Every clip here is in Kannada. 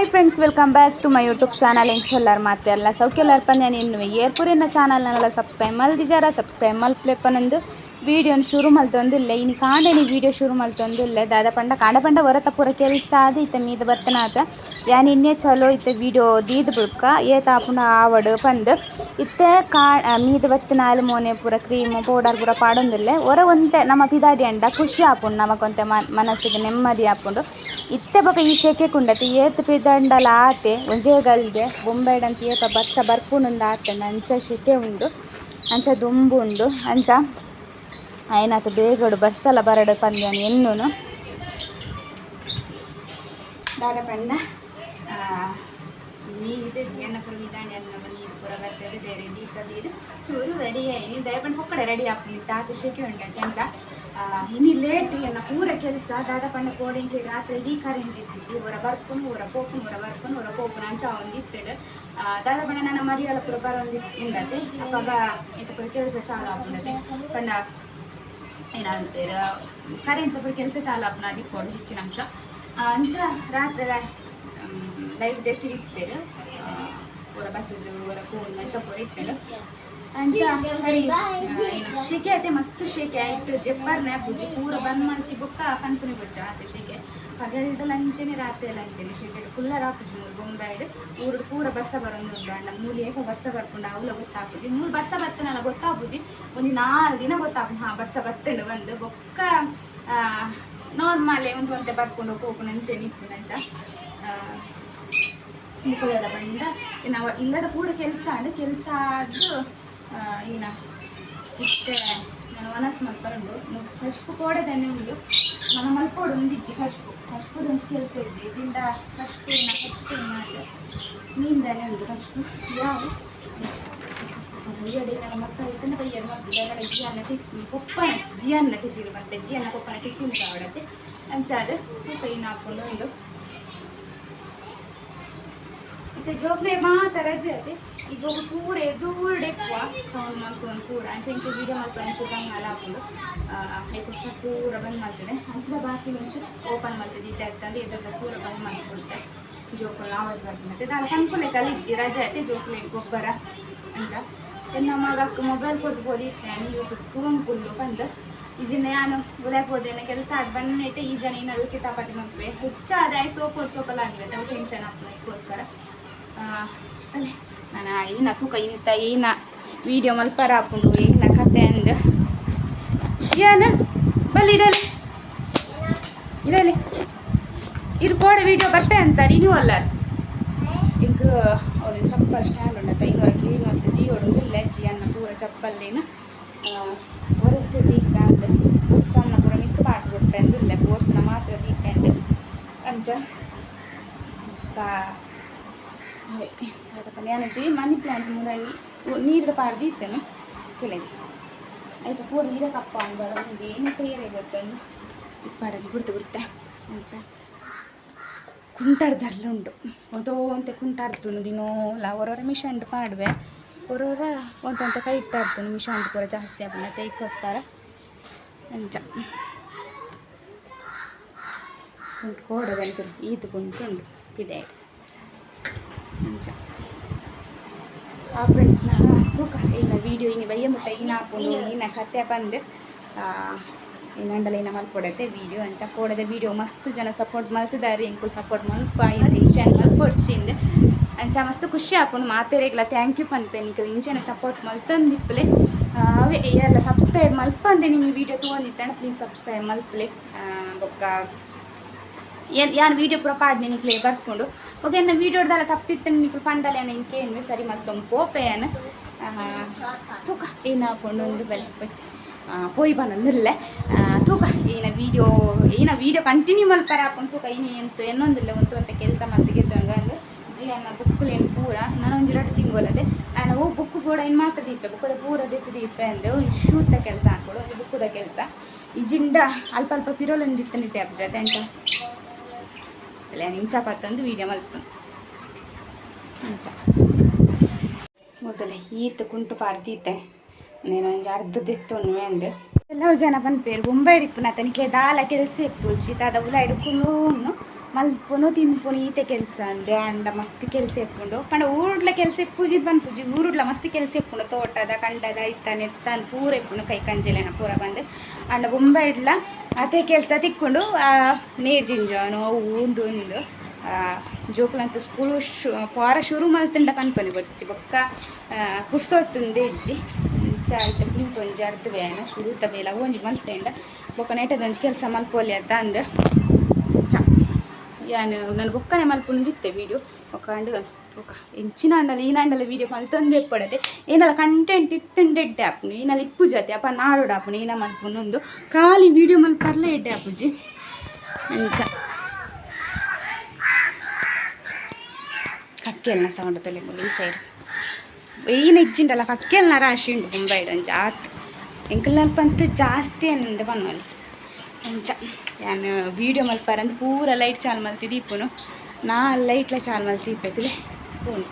Hi friends welcome back to my YouTube channel ಎಂಚೆಲ್ಲರ್ ಮತ್ತೆ ಎಲ್ಲ ಸೌಖ್ಯಲ್ಲರ್ ಪಂದ್ಯ. ನಿನ್ನ ಏರ್ಪುರಿನ ಚಾನಲ್ನೆಲ್ಲ ಸಬ್ಸ್ಕ್ರೈಬ್ ಮಲ್ದಿಜಾರ ಸಬ್ಸ್ಕ್ರೈಬ್ ಮಲ್ಪ್ಲೆಪ್ಪನಂದು ವೀಡಿಯೋನ ಶುರು ಮಲ್ತೊಂದಿಲ್ಲ ಇನ್ನು ಕಾಂಡೆನಿ ವೀಡಿಯೋ ಶುರು ಮಲ್ತೊಂದಿಲ್ಲ ದಾದ ಪಂಡ, ಕಾಂಡ ಪಂಡ ಹೊರತ ಪೂರ ಕೆಲಸ ಆದ ಇತ್ತ ಮೀದ ಬತ್ತನಾತ ಯಾನ್ ಇನ್ನೇ ಚಲೋ ಇತ್ತ ವಿಡಿಯೋ ದೀದ್ ಬುಡ್ಕ ಏತ ಆಪುನ ಆವಡ್ ಪಂದ್. ಇತ್ತೆ ಕಾ ಮೀದ ನಾಲ್ ಮೋನೆ ಪೂರ ಕ್ರೀಮ್, ಪೌಡರ್ ಪೂರ ಪಾಡೊಂದಿಲ್ಲ. ಹೊರ ಒಂತೆ ನಮ್ಮ ಪಿದಾಡಿ ಅಂಡ ಖುಷಿ ಆಪುಂಡು ನಮಕೊಂತೆ ಮನಸ್ಸಿಗೆ ನೆಮ್ಮದಿ ಆಪುಂಡು. ಇತ್ತೆ ಬೊಕ ಈ ಶೆಕೆ ಕುಂಡತಿ. ಏತ್ ಪಿದಂಡಲ ಆತೆ ಒಂಜೇಗಲ್ಗೆ ಬೊಂಬೆಡಂತ ಏತ ಬತ್ತ ಬರ್ಪುನೊಂದು ಆತೆ. ಅಂಚ ಶೆಕೆ ಉಂಡು ಅಂಚ ದುಂಬು ಉಂಡು ಅಂಚ ಆಯ್ನಾತ ಬೇಗಡು ಬರ್ಸಲ ಬರಡು ಪಂದ್ಯ ಎನ್ನು ದಾದ ಪಂಡ ನೀರು ಜೀವನ ಪುರ ವಿಧಾನ ಅನ್ನವ ನೀರು ಪೂರ ಬರ್ತದೆ ಬೇರೆ ದೀಪದ ಇದು. ಚೂರು ರೆಡಿ ಆಯ್ನಿ ದಯಪಂಡ ಹೊಕ್ಕಡೆ ರೆಡಿ ಆಪುನಿ ತಾತ ಶೆಕೆ ಉಂಟ, ಕೆಂಚ. ಇನ್ನು ಲೇಟ್ ಎನ್ನ ಪೂರ ಕೆಲಸ. ದಾದ ಪಂಡ ಕೋಡಿಂಗ್ಲಿ ರಾತ್ರಿ ಇಡೀ ಕರೆಂಟ್ ಇತ್ತಿಜಿ ಹೊರ ಬರ್ಕೊಂಡು ಹೊರ ಪೋಪುನು ಹೊರ ಬರ್ಪುನು ಹೊರ ಪೋಪುನು ಅಂಚ ಒಂದು ಇತ್ತಡು ದಾದ ಪಂಡ ನನ್ನ ಮರಿಯಲ ಪೂರ ಬರೋಂದು ಉಂಡತೆ ಅಪ್ಪಾಗ ಇತ್ತ ಪೂರ ಕೆಲಸ ಚಾಲು ಆಪುಂಡತೆ ಪಂಡ ಏನಂತೀರ ಕರೆಂಟ್ ತಪ್ಪು ಕೆಲಸ ಚಾಲು ಆಪುನ ದಿಕ್ಕೋಡು ಹೆಚ್ಚಿನ ಅಂಶ ಆ, ಅಂಚ ರಾತ್ರಿ ಲೈಟ್ ದೆತ್ತಿ ಇತ್ತೇರು ಊರ ಬತ್ತದು ಊರ ಫೋನ್ ಅಂಚ ಪೂರ ಇತ್ತೇಳು ಅಂಚ ಶೆಕೆ ಐತೆ ಮಸ್ತ್ ಶೆಕೆ ಆಯ್ತು ಜಪ್ಪರ್ನೆ ಬುಜಿ ಪೂರ ಬಂದ್ ಮಂತಿ ಬುಕ್ಕ ಪನ್ಪುನಿ ಬಿಡ್ಚ ಆತೆ ಶೆಕೆ ಪಗಲ್ಡ ಲಂಚನೆ ರಾತ್ರಿ ಲಂಚನೆ ಶೆಕೆ ಕುಲ್ಲ ಹಾಕುಜಿ ಮೂರು ಬೊಂಬಾಯ್ಡು ಊರು ಪೂರ ಬರ್ಸ ಬರೋದು ಅಂಡ ಮೂಲಿ ಏಕ ಬರ್ಸ ಬರ್ಕೊಂಡು ಅವಲ ಗೊತ್ತಾಪುಜಿ ಮೂರು ಬರ್ಸ ಬತ್ತನಲ್ಲ ಗೊತ್ತಾಪುಜಿ ಒಂದು ನಾಲ್ಕು ದಿನ ಗೊತ್ತಾಪು ಹಾಂ ಬರ್ಸ ಬತ್ತಂಡು ಬಂದು ಬೊಕ್ಕ ನಾರ್ಮಲ್ ಒಂದು ಒಂತೆ ಬರ್ಕೊಂಡು ಹೋಗು ನಂಚೆ ನಿಪ್ಪು ನಂಚ. ಮುಖದ ಬಂಡ ನಾವು ಇಲ್ಲದ ಪೂರ ಕೆಲಸ ಅಂಡ್ ಕೆಲಸ ಆದ್ದು ಈನ ಇಷ್ಟೇ ನಾನು ಮನಸ್ ಮಲ್ಪರಂಡು ಕಶ್ಪು ಕೋಡದನೆ ಉಂಡು మన ಮಲ್ಪೋಡು ಉಂದಿಜ್ಜಿ ಕಶ್ಪು ಕಶ್ಪುದ ಒಂಚು ಕೆಲಸ ಇಜ್ಜಿ ಜಿಂಡ ಕಶ್ಪು ಏನ ಕಶ್ಪು ಏನ ನೀಂದನೆ ಉಂಡು ಕಶ್ಪು ಯಾವ ಬೈಯಡಿ ನನ್ನ ಮಕ್ಕಳು ಇತ್ತಂದ್ರೆ ಬೈಯಡು ಮಕ್ಕಳು ಬೇರೆ ಜಿಯನ್ನ ಟಿಫಿನ್ ಕೊಪ್ಪನ ಜಿಯನ್ನ ಟಿಫಿನ್ ಮತ್ತೆ ಜಿಯನ್ನ ಕೊಪ್ಪನ ಟಿಫಿನ್ ಕಾವಡತ್ತೆ ಅಂಚಾದ ಕೈ ಹಾಕೊಂಡು ಒಂದು ಮತ್ತೆ ಜೋಗ್ಲೆ ಮಾತ್ರ ರಜೆ ಐತೆ ಈ ಜೋಗ್ ಪೂರ ಎದುರ್ಡೆಕ್ಕುವ ಸೌಂಡ್ ಮಾಡ್ತು ಒಂದು ಪೂರ. ಅಂಚೆ ಇಂಕ ವೀಡಿಯೋ ಮಾಡ್ಕೊಂಡು ಒಂಚೂರು ಹಂಗೆ ಅಲ್ಲ ಹಾಕೊಂಡು. ಐಕೋಸ್ಕರ ಪೂರ ಬಂದ್ ಮಾಡ್ತೇನೆ. ಅಂಚಿನ ಬಾಕಿ ಒಂಚೂರು ಓಪನ್ ಮಾಡ್ತದೆ ಇದೆ ಅಂತಂದು ಎದುರ್ದ ಪೂರ ಬಂದ್ ಮಾಡ್ಕೊಳ್ತೆ ಜೋಕುಲ್ ಆವಾಜ್ ಬರ್ತದೆ ಮತ್ತೆ ನಾನು ಕನ್ಕೊಲೆ ಕಲಿಜ್ಜಿ, ರಜೆ ಐತೆ ಜೋಕ್ಲೆ ಗೊಬ್ಬರ, ಅಂಚ. ಎನ್ನ ಮಗಕ್ಕೆ ಮೊಬೈಲ್ ಕೊಟ್ಟು ಬೋದಿತ್ತೇನೆ ಯೂಟ್ಯೂಬ್ ತೂಂಕುಲ್ಲು ಬಂದು. ಈಜಿನ ನಾನು ಗುಲಾಬೋದೇನೆ ಕೆಲಸ ಅದು ಬಂದಿಟ್ಟು ಈ ಜನ ಇನ್ನಲ್ಲಿ ಕಿತಾಪತಿ ಮಗ್ಬೇ. ಹೆಚ್ಚಾದ ಸೋಪಲ್ ಸೋಪಲ್ ಆಗಿರುತ್ತೆ ಅವ್ರು ಟೆನ್ಷನ್ ಆಗ್ತದೆ ಇದಕ್ಕೋಸ್ಕರ ಅಲ್ಲೇ. ನಾನು, ಏನ ತೂಕ ಇಂತ ಏನ ವೀಡಿಯೋ ಮಲ್ಪರ ಹಾಕೊಂಡು ಏನ ಕತೆ ಅಂದು. ಏನು? ಬಲ್ಲಿ ಇಡಲಿ. ಇಡಲಿ. ಇರು ಕೋಡೆ ವೀಡಿಯೋ ಬರ್ತೆ ಅಂತಾರೆ ನೀವು ಅಲ್ಲಾರ ಈಗ ಅವಳು ಚಪ್ಪಲ್ ಸ್ಟ್ಯಾಂಡ್ ಉಂಡತ್ತ ಇನ್ನೂರ ಕ್ಲೀನ್ ಅಂತ ಇವಳು ಹೊಡೋದು ಲೆಜ್ಜಿ ಅನ್ನ ಪೂರ ಚಪ್ಪಲ್ಲಿನ ಒರೆಸಿ ದೀಪ ಅಂದು. ಚೆನ್ನ ಪೂರ ಮಿತ್ತು ಪಾಟ್ಬಿಟ್ಟೆ ಅಂದಿಲ್ಲ ಪೋರ್ತನ ಮಾತ್ರ ದೀಪ ಅಂದು ಅಂಚ ಅದಪ್ಪ ನೆನಜಿ ಮನಿ ಪ್ಲಾಂಟ್ ಮುರಲ್ಲಿ ನೀರು ಪಾಡ್ದು ಇತ್ತೇನು ಕೆಳಗೆ. ಆಯ್ತು ಪೂರ ನೀರ ಕಪ್ಪ ಅಂಬರ ಒಂದು ಏನು ಕ್ಲಿಯರ್ ಗೊತ್ತುಂಡು ಇಪ್ಪಾಡಗೆ ಬಿಡ್ತು ಬಿಡ್ತೆ ಅಂಚ ಕುಂಟಾಡ್ದರ್ಲುಂಡು ಅದೋ ಅಂತ ಕುಂಟಾಡ್ತು ದಿನೋಲ ಅವರವರ ಮಿಷಂಡ್ ಪಾಡುವೆ. ಅವರವರ ಒಂದಂತ ಕೈ ಇಟ್ಟಾಡ್ತು ಮಿಷಂಡ್ ಪೂರ ಜಾಸ್ತಿ ಆಪುಂಡು ಅದಕ್ಕೋಸ್ಕರ ಅಂಚ ಕುಂಟು ಈದ್ ಈದು ಕುಂಟುಂಡು ಇದೆ. ಅಂಚ ಆ ಫ್ರೆಂಡ್ಸ್ ನಾನು ತೂಕ ಇನ್ನ ವೀಡಿಯೋ ಇನ್ನು ಬಯ್ಯ ಮುಟ್ಟ ಇನ್ನ ಹಾಕೊಂಡು ಇನ್ನ ಕತೆ ಬಂದು ಇನ್ನಂಡಲ ಇನ್ನ ಮಲ್ಪೊಡತ್ತೆ ವೀಡಿಯೋ ಅಂಚ ಕೋಡದೆ ವೀಡಿಯೋ ಮಸ್ತ್ ಜನ ಸಪೋರ್ಟ್ ಮಲ್ತಿದ್ದಾರೆ ಇಂಕುಲ್ ಸಪೋರ್ಟ್ ಮಲ್ಪ ಇಂಟೆನ್ಷನ್ ಮಲ್ಪೊಡ್ಸಿಂದೆ ಅಂಚ ಮಸ್ತ್ ಖುಷಿ ಆಪುಂಡು ಮಾತೆರೆಗ್ಲ ಥ್ಯಾಂಕ್ ಯು ಪನ್ಪೆ ನಿಂಗೆ ಇಂಚನೆ ಸಪೋರ್ಟ್ ಮಲ್ತಂದಿಪ್ಪಲೆ ಅವೇ ಎಲ್ಲ ಸಬ್ಸ್ಕ್ರೈಬ್ ಮಲ್ಪಂದೆ ನಿಮಗೆ ವೀಡಿಯೋ ತೊಗೊಂಡಿತ್ತಾಣ ಪ್ಲೀಸ್ ಸಬ್ಸ್ಕ್ರೈಬ್ ಮಲ್ಪಲೆ ಬೊಕ್ಕ ಏನ್ ಯಾನ್ ವೀಡಿಯೋ ಪೂರ ಪಾಡ್ನೆ ನಿಕ್ಲೆ ಬರ್ಕೊಂಡು ಓಕೆ ಎನ್ನ ವೀಡಿಯೋಡ್ದಲ್ಲ ತಪ್ಪಿತ್ತು ನಿಕ್ಲು ಪಂಡಲೆ ನಿಂಗೆ ಏನು ಸರಿ ಮತ್ತೊಂದು ಪೋಪೆಯನ್ ತೂಕ, ಏನು ಹಾಕೊಂಡು ಒಂದು ಬೆಲೆ ಪೋಯ್ ಬಂದೊಂದಿಲ್ಲ ತೂಕ, ಏನ ವೀಡಿಯೋ ಏನ ವೀಡಿಯೋ ಕಂಟಿನ್ಯೂ ಮಾಡ್ತಾರೆ ಹಾಕೊಂಡು ತೂಕ ಏನು ಎಂತು ಇನ್ನೊಂದಿಲ್ಲ ಒಂದು ಅಂತ ಕೆಲಸ ಮತ್ತಿಗೆ ತಂಗಂದು ಜಿ ಅನ್ನ ಬುಕ್ಕುಲು ಏನು ಪೂರ. ನಾನು ಒಂದು ಎರಡು ತಿಂಗಳದೆ ನಾನು ಹೋಗಿ ಬುಕ್ ಕೂಡ ಏನು ಮಾತ್ರ ದೀಪೆ ಬುಕ್ಕದ ಪೂರ ದಿತ್ತು ದೀಪೆ ಅಂದೆ. ಶೂತ ಕೆಲಸ ಹಾಕೊಡು ಒಂದು ಬುಕ್ಕದ ಕೆಲಸ. ಈ ಜಿಂಡ ಅಲ್ಪ ಅಲ್ಪ ಪಿರೋಲೊಂದಿತ್ತು ನಿಟ್ಟೆ ಅಪ್ಪ ಜೊತೆ ಅಂತ ಅಲ್ಲ ಇಂಚ ಪತ್ತೊಂದು ವೀಡಿಯೋ ಮಲ್ಪನು ಇಂಚ ಮೊದಲೇ ಈತ ಕುಂಟು ಪಾಡ್ದೀತೆ నేను ಅರ್ಧದಿತ್ತು ಅಂದು ಕೆಲವು ಜನ ಪನ್ಪೇರು ಬೊಂಬೈ ಇಡಿಪ್ಪುನ ತನಿಖೆ ದಾಲ ಕೆಲಸ ಇಪ್ಪು ಜಿತಾದ ಉಲ ಇಡುಕೊಂಡು ಮಲ್ಪುನು ತಿನ್ಪುನು ಈತೆ ಕೆಲಸ ಅಂದೆ ಅಂಡ ಮಸ್ತ್ ಕೆಲಸ ಎಪ್ಪುಂಡು ಪಂಡ ಊರುಡ್ಲ ಕೆಲಸ ಎಪ್ಪುಜಿದ್ ಬಂದು ಪೂಜಿ, ಊರುಡ್ಲ ಮಸ್ತ್ ಕೆಲಸ ಎಪ್ಪುಂಡು ತೋಟದ ಕಂಡದ ಇಟ್ಟನ ಎತ್ತನ ಪೂರ ಎಪ್ಪುಂಡು ಕೈ ಕಂಜೆಲೆನ ಪೂರ ಬಂದು ಅಂಡ ಗುಂಬ ಇಡ್ಲ ಅದೇ ಕೆಲಸ ತಿಕ್ಕೊಂಡು ನೀರು ಜಿಂಜಾನು ಊಂದು ಒಂದು ಜೋಕುಲಂತೂ ಸ್ಕೂಲು ಶು, ಪಾರ ಶುರು ಮಲ್ತಂಡ ಪನ್ಪನಿ ಬರ್ಚಿ, ಬೊಕ್ಕ ಕುಡ್ಸೋತ್ತುಂದೆ ಇಜ್ಜಿ ಚಾಯ್ತ ಆಯ್ತು ತಿಂಕೊಂಜಿ ಅರ್ಧವೇನ ಶುರು ತಬೇಲ ಒಂಜಿ ಮಲ್ತೆಂಡ, ಬೊಕ್ಕ ನೆಟದೊಂಜಿ ಕೆಲಸ ಮಲ್ಪೋಲಿ ಅದ ಅಂದು. ಯಾನು ನಾನು ಬೊಕ್ಕನೆ ಮಲ್ಪುಂದಿತ್ತೆ ವೀಡಿಯೋ ಒಕ್ಕಂಡು ತೂಕ ಎಂಚಿನ ಅಂಡಲ ಈ ನಂಡಲ ವೀಡಿಯೋ ಮಲ್ತೊಂದು ಎಪ್ಪಡತೆ ಏನಲ್ಲ ಕಂಟೆಂಟ್ ಇತ್ತಂಡು ಎಡ್ಡೆ ಆಪುನು ಏನಲ್ಲ ಇಪ್ಪು ಜೊತೆ, ಅಪ್ಪ ನಾಡೋಡು ಆಪುನು ಏನ ಮಲ್ಪುನೊಂದು ಖಾಲಿ ವೀಡಿಯೋ ಮಲ್ಪರ್ಲೆ ಎಡ್ಡೆ ಆಪುಜಿ ಅಂಚ. ಕಕ್ಕೆಲ್ನ ಸೌಂಡ್ ತಲೆ ಈ ಸೈಡ್ ಏನ ಇಜ್ಜಿಂಡಲ್ಲ, ಕಕ್ಕೆಲ್ನ ರಾಶಿ ಮುಂಬೈಡ್ ಅಂಚ. ಆತ್ ಎಂಕಲ್ ನಲ್ಪಂತೂ ಜಾಸ್ತಿ ಅನ್ನಂದೆ ಬನ್ನೋಲಿ ಅಂಚ. ಯಾನು വീഡിയോ ಮಲ್ಪಾರಂದು ಪೂರ ಲೈಟ್ ಚಾಲು ಮಲ್ತಿದ್ದು ಇಪ್ಪುನು ನಾ ಲೈಟ್ಲ ಚಾಲು ಮಲ್ತಿ ಇಪ್ಪತ್ತಿದೆ ಉಂಡು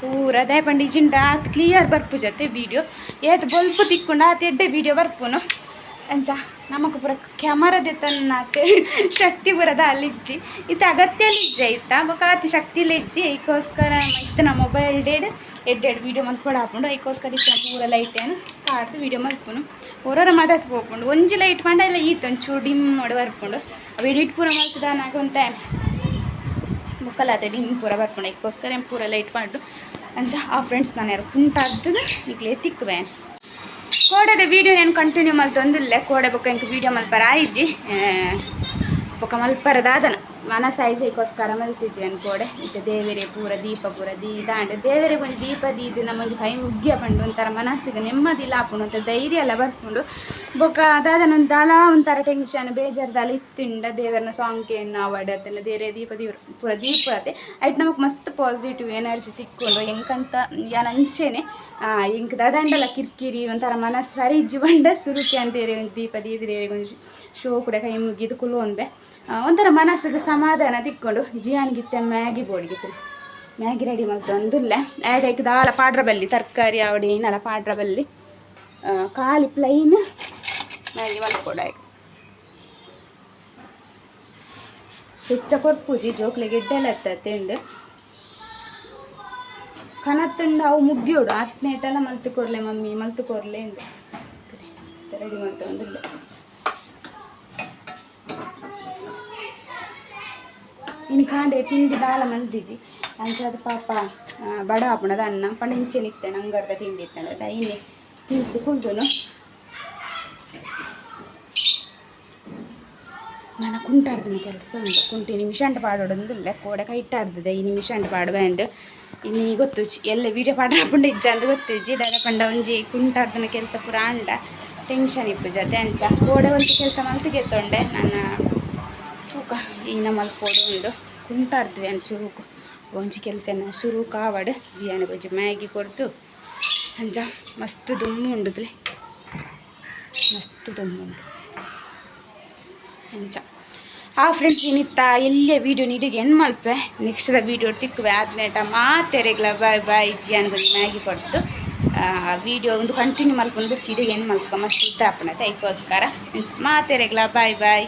ಪೂರ ದಯಪಂಡು ಇಜಿಂಡ ಆತ್ ಕ್ಲಿಯರ್ ಬರ್ಪು ಜೊತೆ ವೀಡಿಯೋ ಏತ್ ಬೊಲ್ಪು ತಿಕ್ಕೊಂಡು ಆತ ಎಡ್ಡೆ ವೀಡಿಯೋ ಬರ್ಪುನು. ಅಂಚ. ನಮಕ್ ಪೂರ ಕ್ಯಾಮರಾದ ತನ್ನಾತೆ ಶಕ್ತಿ ಬರದ ಅಲ್ಲಿಜ್ಜಿ. ಇತ್ತ ಅಗತ್ಯ ಇಜ್ಜಿ ಆಯ್ತಾ ಬೊಕ ಅತಿ ಶಕ್ತಿ ಇಜ್ಜಿ ಐಕೋಸ್ಕರ ನಮ್ಮ ಮೊಬೈಲ್ ಡೇಡ್ ಎಡ್ಡೆಡ್ ವೀಡಿಯೋ ಮಲ್ಕೊಂಡು ಹಾಕೊಂಡು ಐಕೋಸ್ಕರ ನಮ್ಮ ಪೂರ ಲೈಟ್ ಏನು ಕಾಡ್ದು ವೀಡಿಯೋ ಮಲ್ಕೊಂಡು ಓರೋರ ಮಾತಾಡ್ತು ಹೋಗ್ಕೊಂಡು, ಒಂಜಿ ಲೈಟ್ ಮಾಡ ಇಲ್ಲ ಈತ ಒಂಚೂರು ಡಿಮ್ ಮಾಡಿ ಬರ್ಕೊಂಡು. ಅವು ಎಡಿಟ್ ಪೂರ ಮಲ್ತದಾನಾಗ ಒಂತೆ. ಅದೇ ಡಿಮ್ ಪೂರ ಬರ್ಕೊಂಡು ಐಕೋಸ್ಕರ ಏನು ಪೂರ ಲೈಟ್ ಮಾಡು ಅಂಚ ಆ ಫ್ರೆಂಡ್ಸ್ ನಾನು ಯಾರು ಕುಂಟಾಗ್ತದೆ ಈಗಲೇ ತಿಕ್ಕುವೇನು ಕೋಡೆದ ವೀಡಿಯೋ ನಾನು ಕಂಟಿನ್ಯೂ ಮಲ್ತೊಂದಿಲ್ಲ ಕೋಡೆ ಬೊಕ್ಕ ಎಂಕ್ ವೀಡಿಯೋ ಮಲ್ಪರ ಆಯ್ಜಿ. ಬೊಕ್ಕ ಮಲ್ಪರ ದಾದನ ಮನಸ್ಸು ಆಯ್ಜೈಕೋಸ್ಕರ ಮಲ್ತಿಜ್ಜಿ ನಾನು ಕೋಡೆ. ಇತ್ತೆ ದೇವೆರೆ ಪೂರ ದೀಪ, ಪೂರ ದೀ ದಾಂಡ ದೇವೆರೆ ಒಂದು ದೀಪ ದೀದು ನಮ್ಮೊಂದು ಕೈ ಮುಗ್ಗಿಯ ಪಂಡು ಒಂಥರ ಮನಸ್ಸಿಗೆ ನೆಮ್ಮದಿ ಲಾಪುಂಡು ಅಂತ ಧೈರ್ಯ ಎಲ್ಲ ಬರ್ಪುಂಡು. ಬೊಕ್ಕ ಅದಾದ ನಂತರ ದಾಲ ಒಂಥರ ಟೆನ್ಷನ್ ಬೇಜಾರ್ದಾಲ ಇತ್ತಿಂಡ ದೇವರನ್ನ ಸಾಂಗ್ಗೆ ಅವಾರ್ಡ್ ಅತ್ತಲ್ಲ ದೇರೆ ದೀಪ ದೀವ್ರ, ಪೂರ ದೀಪ ಅತ್ತೆ ಐಟ್ ನಮಗೆ ಮಸ್ತ್ ಪಾಸಿಟಿವ್ ಎನರ್ಜಿ ತಿಕ್ಕೊಂಡು ಎಂಕಂತ ಯಾನ್ ಅಂಚೆನೆ ಇಂಕ್ ದಾದಂಡಲ ಕಿರಿಕಿರಿ, ಒಂಥರ ಮನಸ್ಸು ಸರಿ ಜೀವಂಡ ಸುರುಕಿ ಅಂತೇರಿ ಒಂದು ದೀಪ ದೀದಿರೇರಿ ಒಂದು ಶೋ ಕೂಡ ಕೈ ಮುಗಿದು ಕುಲು ಅಂದೆ ಒಂಥರ ಮನಸ್ಸಿಗೆ ಸಮಾಧಾನ ತಿಕ್ಕೊಂಡು ಜಿಯಾನ್ಗಿತ್ತೆ ಮ್ಯಾಗಿ ಬೋಡ್ಗಿತ್ತು ಮ್ಯಾಗಿ ರೆಡಿ ಮಾಡ್ತು ಅಂದುಲ್ಲೆ. ಆ್ಯಡ್ ಹಾಕಿದ ದಾಲ ಪಾಡ್ರ ಬಲ್ಲಿ, ತರಕಾರಿ ಅವಡಿ ಏನಲ್ಲ ಪಾಡ್ರ ಬಲ್ಲಿ. ಖಾಲಿ ಪ್ಲೈನ್ ಮ್ಯಾಗಿ ಮಲ್ಕೊಡ ಹೆಚ್ಚ ಕೊರ್ಪುಜಿ ಜೋಕ್ಲೆ ಗೆಡ್ಡೆಲ್ಲ ತಿಂಡು ಕನತ್ತಂಡ ಅವು ಮುಗ್ಗಿಯೋಡು. ಹತ್ತನೇಟೆಲ್ಲ ಮಲ್ತು ಕೊರ್ಲೆ ಮಮ್ಮಿ ಮಲ್ತು ಕೊರ್ಲೆ ಎಂದು ರೆಡಿ ಮಾಡ್ತಾ ಇನ್ನು ಕಾಂಡೆ ತಿಂಡಿ ದಾಲ ಮಲ್ದಿಜಿ. ಅಂಚಾದ ಪಾಪ ಬಡ ಆಪಣದ ಅನ್ನ. ಪಂಡ ಇಂಚೆ ನಿತ್ತೆ ಅಂಗಡ್ದ ತಿಂಡಿ ಇತ್ತಂದ್ರೆ. ದೈನೆ ತಿಂದು ಕುಂತನು ನನ್ನ ಕುಂಟಾಡ್ದಿನ ಕೆಲಸ ಉಂಟು. ಕುಂಟಿ ನಿಮಿಷಂಟ ಪಾಡೋಡೊಂದಿಲ್ಲ ಕೋಡೆ ಕೈಟ್ಟಾಡ್ದಿದೆ ಈ ನಿಮಿಷಂಟ ಪಾಡುವ ಎಂದು ಇನ್ನು ಈ ಗೊತ್ತುಜಿ ಎಲ್ಲ ವೀಡಿಯೋ ಪಾಡ ಹಾಕೊಂಡು ಇಜ್ಜ ಅಂತ ಗೊತ್ತುಜಿ ದಾದ ಪಂಡ, ಒಂಜಿ ಕುಂಟಾರ್ದನ ಕೆಲಸ ಪೂರ ಅಂಡ ಟೆನ್ಷನ್ ಇಪ್ಪು ಜೊತೆ ಅಂಚ. ಕೋಡೆ ಒಂದು ಕೆಲಸ ಮಲ್ತಿಗೆ ಗೆತ್ತೊಂಡೆ. ನನ್ನ ತೂಕ ನಮ್ಮಲ್ಲಿ ಮಲ್ಪೋಡು ಉಂಡು. ಕುಂಟಾರ್ದ್ವಿ ಅನ್ ಶುರು ಒಂಜಿ ಕೆಲಸನ ಶುರು ಕಾವಡ್ ಜಿಯಾನ ಒಂಜಿ ಮ್ಯಾಗಿ ಕೊಡ್ತು ಅಂಚ, ಮಸ್ತ್ ದುಮ್ಮು ಉಂಡುದ್ಲೆ. ಮಸ್ತ್ ದುಮ್ಮು ಉಂಡು. ಆ ಫ್ರೆಂಡ್ಸ್ ಏನಿತ್ತ? ಎಲ್ಲೇ ವೀಡಿಯೋ ನೀಡಿಗೆ ಏನು ಮಾಡ್ಪೆ ನೆಕ್ಸ್ಟ್ ವೀಡಿಯೋ ತಿಕ್ಕುವೆ. ಆದ್ನೇಟ ಮಾತೆರೆಗ್ಲ ಬಾಯ್ ಬಾಯ್ ಇಜ್ಜಿ ಬಂದು ಮ್ಯಾಗಿ ಕೊಡ್ತು ವೀಡಿಯೋ ಒಂದು ಕಂಟಿನ್ಯೂ ಮಾಡ್ಕೊಂಡು ಚೀಡಿಗೆ ಏನು ಮಾಡ್ಕೊಂಬ ಅಪ್ಪನತ್ತೆ ಅದಕ್ಕೋಸ್ಕರ ಮಾತೆರೆಗ್ಲ ಬಾಯ್ ಬಾಯ್